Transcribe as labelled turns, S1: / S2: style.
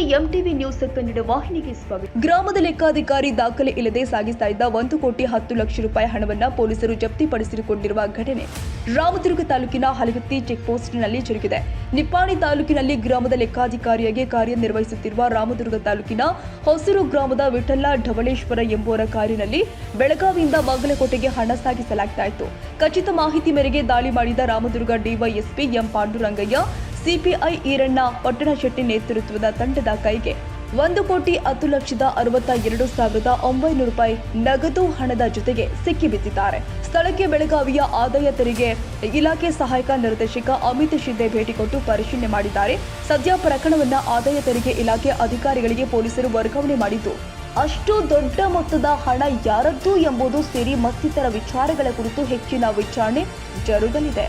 S1: News Kannada ವಾಹಿನಿಗೆ ಸ್ವಾಗತ. ಗ್ರಾಮದ ಲೆಕ್ಕಾಧಿಕಾರಿ ದಾಖಲೆ ಇಲ್ಲದೆ ಸಾಗಿಸ್ತಾ ಇದ್ದ ಒಂದು ಕೋಟಿ ಹತ್ತು ಲಕ್ಷ ರೂಪಾಯಿ ಹಣವನ್ನ ಪೊಲೀಸರು ಜಪ್ತಿಪಡಿಸಿಕೊಂಡಿರುವ ಘಟನೆ. ರಾಮದುರ್ಗ ತಾಲೂಕಿನ ಹಲಗತ್ತಿ ಚೆಕ್ ಪೋಸ್ಟ್ನಲ್ಲಿ ಜರುಗಿದೆ. ನಿಪ್ಪಾಣಿ ತಾಲೂಕಿನಲ್ಲಿ ಗ್ರಾಮದ ಲೆಕ್ಕಾಧಿಕಾರಿಯಾಗಿ ಕಾರ್ಯನಿರ್ವಹಿಸುತ್ತಿರುವ ರಾಮದುರ್ಗ ತಾಲೂಕಿನ ಹೊಸೂರು ಗ್ರಾಮದ ವಿಠಲ್ಲ ಢವಳೇಶ್ವರ ಎಂಬುವರ ಕಾರಿನಲ್ಲಿ ಬೆಳಗಾವಿಯಿಂದ ಬಾಗಲಕೋಟೆಗೆ ಹಣ ಸಾಗಿಸಲಾಗ್ತಾ ಇತ್ತು. ಖಚಿತ ಮಾಹಿತಿ ಮೇರೆಗೆ ದಾಳಿ ಮಾಡಿದ Ramdurg DYSP M Pandurangaiah CPI Iranna Pattanashetti ನೇತೃತ್ವದ ತಂಡದ ಕೈಗೆ ಒಂದು ಕೋಟಿ ಹತ್ತು ಲಕ್ಷದ ಅರವತ್ತ ಎರಡು ಸಾವಿರದ ಒಂಬೈನೂರು ರೂಪಾಯಿ ನಗದು ಹಣದ ಜೊತೆಗೆ ಸಿಕ್ಕಿಬಿದ್ದಿದ್ದಾರೆ ಸ್ಥಳಕ್ಕೆ ಬೆಳಗಾವಿಯ ಆದಾಯ ತೆರಿಗೆ ಇಲಾಖೆ ಸಹಾಯಕ ನಿರ್ದೇಶಕ ಅಮಿತ್ ಶಿಂದೆ ಭೇಟಿ ಕೊಟ್ಟು ಪರಿಶೀಲನೆ ಮಾಡಿದ್ದಾರೆ. ಸದ್ಯ ಪ್ರಕರಣವನ್ನ ಆದಾಯ ತೆರಿಗೆ ಇಲಾಖೆ ಅಧಿಕಾರಿಗಳಿಗೆ ಪೊಲೀಸರು ವರ್ಗಾವಣೆ ಮಾಡಿದ್ದು, ಅಷ್ಟು ದೊಡ್ಡ ಮೊತ್ತದ ಹಣ ಯಾರದ್ದು ಎಂಬುದು ಸೇರಿ ಮತ್ತಿತರ ವಿಚಾರಗಳ ಕುರಿತು ಹೆಚ್ಚಿನ ವಿಚಾರಣೆ ಜರುಗಲಿದೆ.